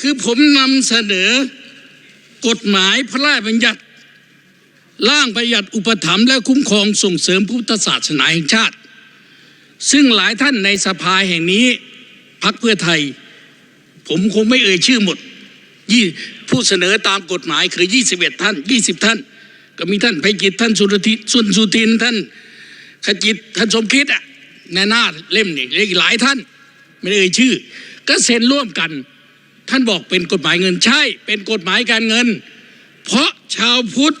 คือผมนำเสนอกฎหมายพระราชบัญญัติร่างประหยัดอุปถัมภ์และคุ้มครองส่งเสริมพุทธศาสนาแห่งชาติ ซึ่งหลายท่านในสภาแห่งนี้พักเพื่อไทย ผมคงไม่เอ่ยชื่อหมดยี่ผู้เสนอตามกฎหมายคือ 21 ท่าน 20 ท่าน ก็มีท่านไพกิจท่านสุรทิสุนสุทินท่านขจิตท่านสมคิดอะในหน้าเล่มนี่อีกหลายท่าน ไม่ได้เอ่ยชื่อ ก็เซ็นร่วมกัน ท่านบอกเป็นกฎหมายเงินใช่ เป็นกฎหมายการเงิน เพราะชาวพุทธ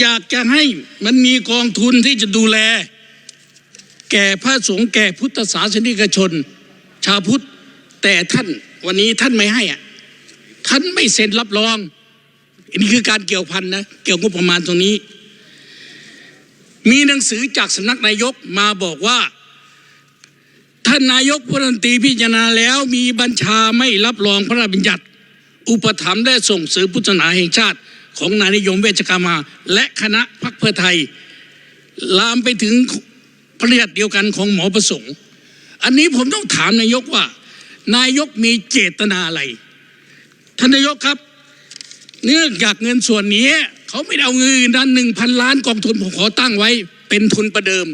อยากจะให้มันมีกองทุนที่จะดูแล แก่พระสงฆ์แก่พุทธศาสนิกชน ชาวพุทธแต่ท่านวันนี้ท่านไม่ให้อะท่านไม่เซ็นรับรองอันนี้คือการเกี่ยวพันนะเกี่ยวงบประมาณตรงนี้ มีหนังสือจากสำนักนายกมาบอกว่า ท่านนายกรัฐมนตรีพิจารณาแล้วมีบัญชาไม่รับรองพระราชบัญญัติ อุปถัมภ์และส่งเสริมพุทธศาสนาแห่งชาติ ของนายนิยมเวชกามา และคณะพรรคเพื่อไทย ลามไปถึงพระราชเดียวกันของหมอประสงค์ อันนี้ผมต้องถามนายกว่า นายกมีเจตนาอะไร ท่านนายกครับ เนื่องจากเงินส่วนนี้ เขาไม่เอาเงินอื่นนั้นหนึ่งพันล้านกองทุนผมขอตั้งไว้ เป็นทุนประเดิม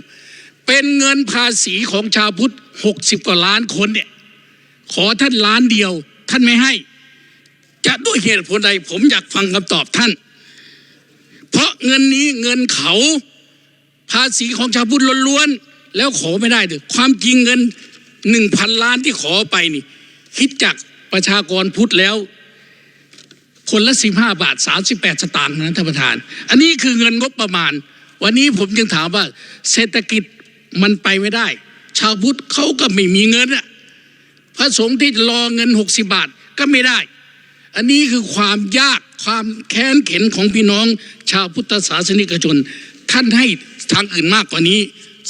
เป็นเงินภาษีของชาวพุทธหกสิบกว่าล้านคนเนี่ย ขอท่านล้านเดียว ท่านไม่ให้ จะด้วยเหตุผลใดผมอยากฟังคำตอบท่าน เพราะเงินนี้เงินเขาภาษีของชาวพุทธล้วนๆแล้วขอไม่ได้เลยความจริงเงินหนึ่งพันล้านที่ขอไปนี่ คิดจากประชากรพุทธแล้ว คนละสิบห้าบาทสามสิบแปดสตางค์นะท่านประธาน อันนี้คือเงินงบประมาณ วันนี้ผมจึงถามว่าเศรษฐกิจ มันไปไม่ได้ ชาวพุทธเขาก็ไม่มีเงินอะพระสงฆ์ที่รอเงินหกสิบาทก็ไม่ได้ อันนี้คือความยากความแค้นเข็นของพี่น้อง ชาวพุทธศาสนิกชน ท่านให้ทางอื่นมากกว่านี้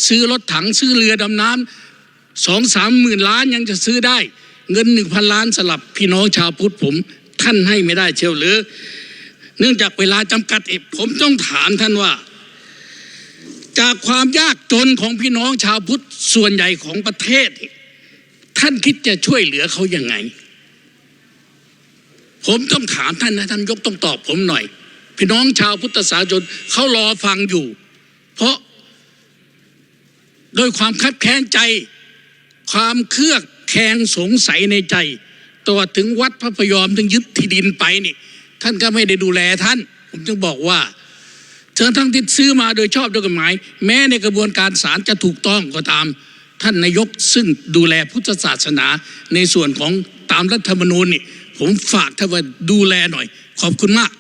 ซื้อรถถังซื้อเรือดำน้ำสองสามหมื่นล้านยังจะซื้อได้ เงินหนึ่งพันล้านสลับพี่น้องชาวพุทธผม ท่านให้ไม่ได้เชียวหรือ เนื่องจากเวลาจำกัดผมต้องถามท่านว่า จากความยากจนของพี่น้องชาวพุทธส่วนใหญ่ของประเทศ ท่านคิดจะช่วยเหลือเขายังไง ผมต้องถามท่านนะท่านยกต้องตอบผมหน่อย พี่น้องชาวพุทธศาสนิกชนเขารอฟังอยู่ เพราะโดยความคับแค้นใจ ความเครือกแคลงสงสัยในใจตัวถึงวัดพระพยอมถึงยึดที่ดินไปนี่ ท่านก็ไม่ได้ดูแลท่าน ผมจึงบอกว่า เชิญทั้งที่ซื้อมาโดยชอบด้วยกฎหมาย แม้ในกระบวนการศาลจะถูกต้องก็ตาม ท่านนายกซึ่งดูแลพุทธศาสนาในส่วนของตามรัฐธรรมนูญนี่ผมฝากท่านว่าดูแลหน่อย ขอบคุณมาก